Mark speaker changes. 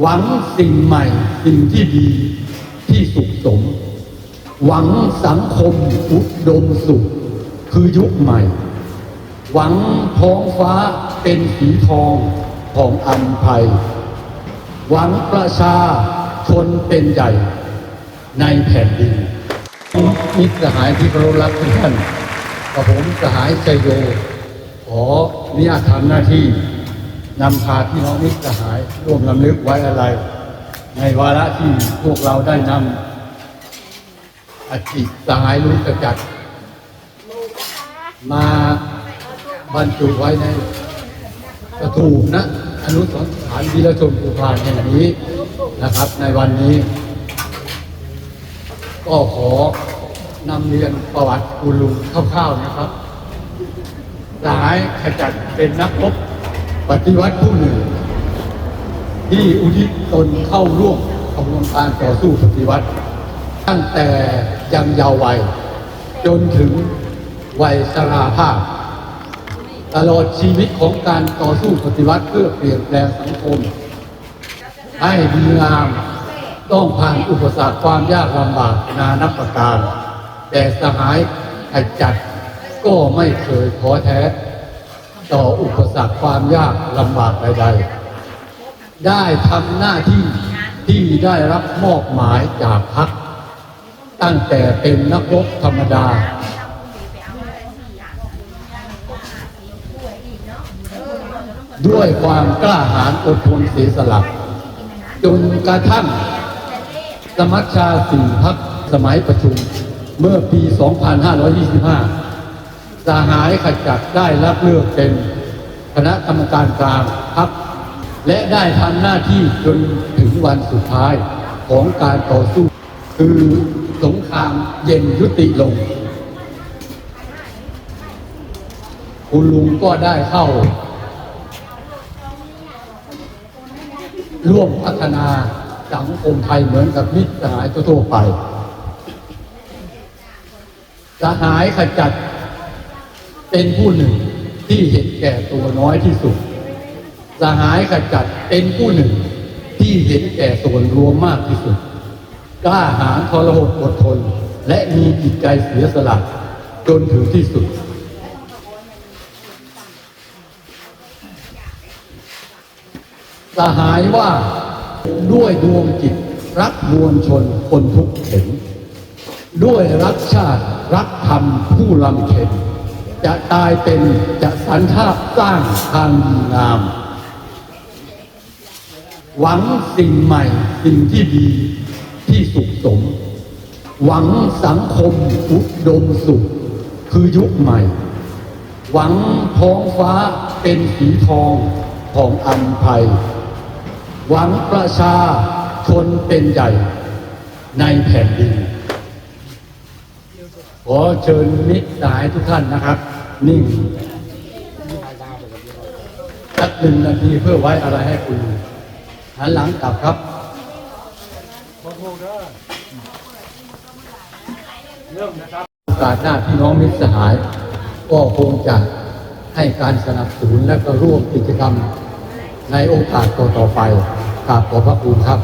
Speaker 1: หวังสิ่งใหม่สิ่งที่ดีที่สุขสม หวังสังคมอุดมสุข คือยุคใหม่ หวังท้องฟ้าเป็นสีทองของอัมภัย หวังประชาชนเป็นใหญ่ในแผ่นดินมิตรสหายที่เคารพรักทุกท่านกับผมสหายชัยโยขออนุญาตทำหน้าที่ นำพาพี่น้องมิตรสหายร่วมลำลึกไว้อะไร ในวาระที่พวกเราได้นำอธิตสหายลุงกระจัด มาบรรจุไว้ในประตูนะอนุสรณ์สถานวีรชนภูพานแห่งนี้นะครับ ในวันนี้ ก็ขอนำเรียนประวัติคุณลุงคร่าวๆนะครับ สหายขจัดเป็นนักรบ ปฏิวัติผู้หนึ่ง ที่อุทิศตนเข้าร่วมกระบวนการต่อสู้ปฏิวัติ ตั้งแต่ยังเยาว์วัย จนถึงวัยชราภาพ ตลอดชีวิตของการต่อสู้ปฏิวัติเพื่อเปลี่ยนแปลงสังคม ให้ดีงามต้องผ่านอุปสรรคความยากลำบากนานับประการ แต่สหายขจัดก็ไม่เคยท้อแท้ ต่ออุปสรรคความยากลำบากใดๆ ได้ทำหน้าที่ที่ได้รับมอบหมายจากพัก ตั้งแต่เป็นนักรบธรรมดา ด้วยความกล้าหาญอดทนเสียสละจนกระทั่งสมัชชาสี่พักสมัยประชุมเมื่อปี 2525 สหายขจัดได้รับเลือกเป็นคณะกรรมการกลางพักและได้ทำหน้าที่จนถึงวันสุดท้ายของการต่อสู้ คือสงครามเย็นยุติลง คุณลุงก็ได้เข้า ร่วมพัฒนาสังคมไทยเหมือนกับมิตรสหายทั่วไป สหายขจัด เป็นผู้หนึ่งที่เห็นแก่ตัวน้อยที่สุด สหายขจัดเป็นผู้หนึ่งที่เห็นแก่ส่วนรวมมากที่สุด กล้าหาญทรหดอดทน และมีจิตใจเสียสละจนถึงที่สุด สหายว่าด้วยดวงจิตรักมวลชนคนทุกข์เข็น ด้วยรักชาติรักธรรมผู้ลำเข็น จะตายเป็นจะสันทาบสร้างทางงาม หวังสิ่งใหม่สิ่งที่ดีที่สุขสม หวังสังคมอุดมสุข คือยุคใหม่ หวังท้องฟ้าเป็นสีทองของอัมภัย หวังประชาชนเป็นใหญ่ในแผ่นดิน ขอเชิญมิตรสหายทุกท่านนะครับ นิ่งสักหนึ่งนาทีเพื่อไว้อะไรให้คุณหันหลังกลับครับโอกาสหน้าพี่น้องมิตรสหาย ก็คงจะให้การสนับสนุนและก็ร่วมกิจกรรมในโอกาสต่อๆไปกราบขอบพระคุณครับ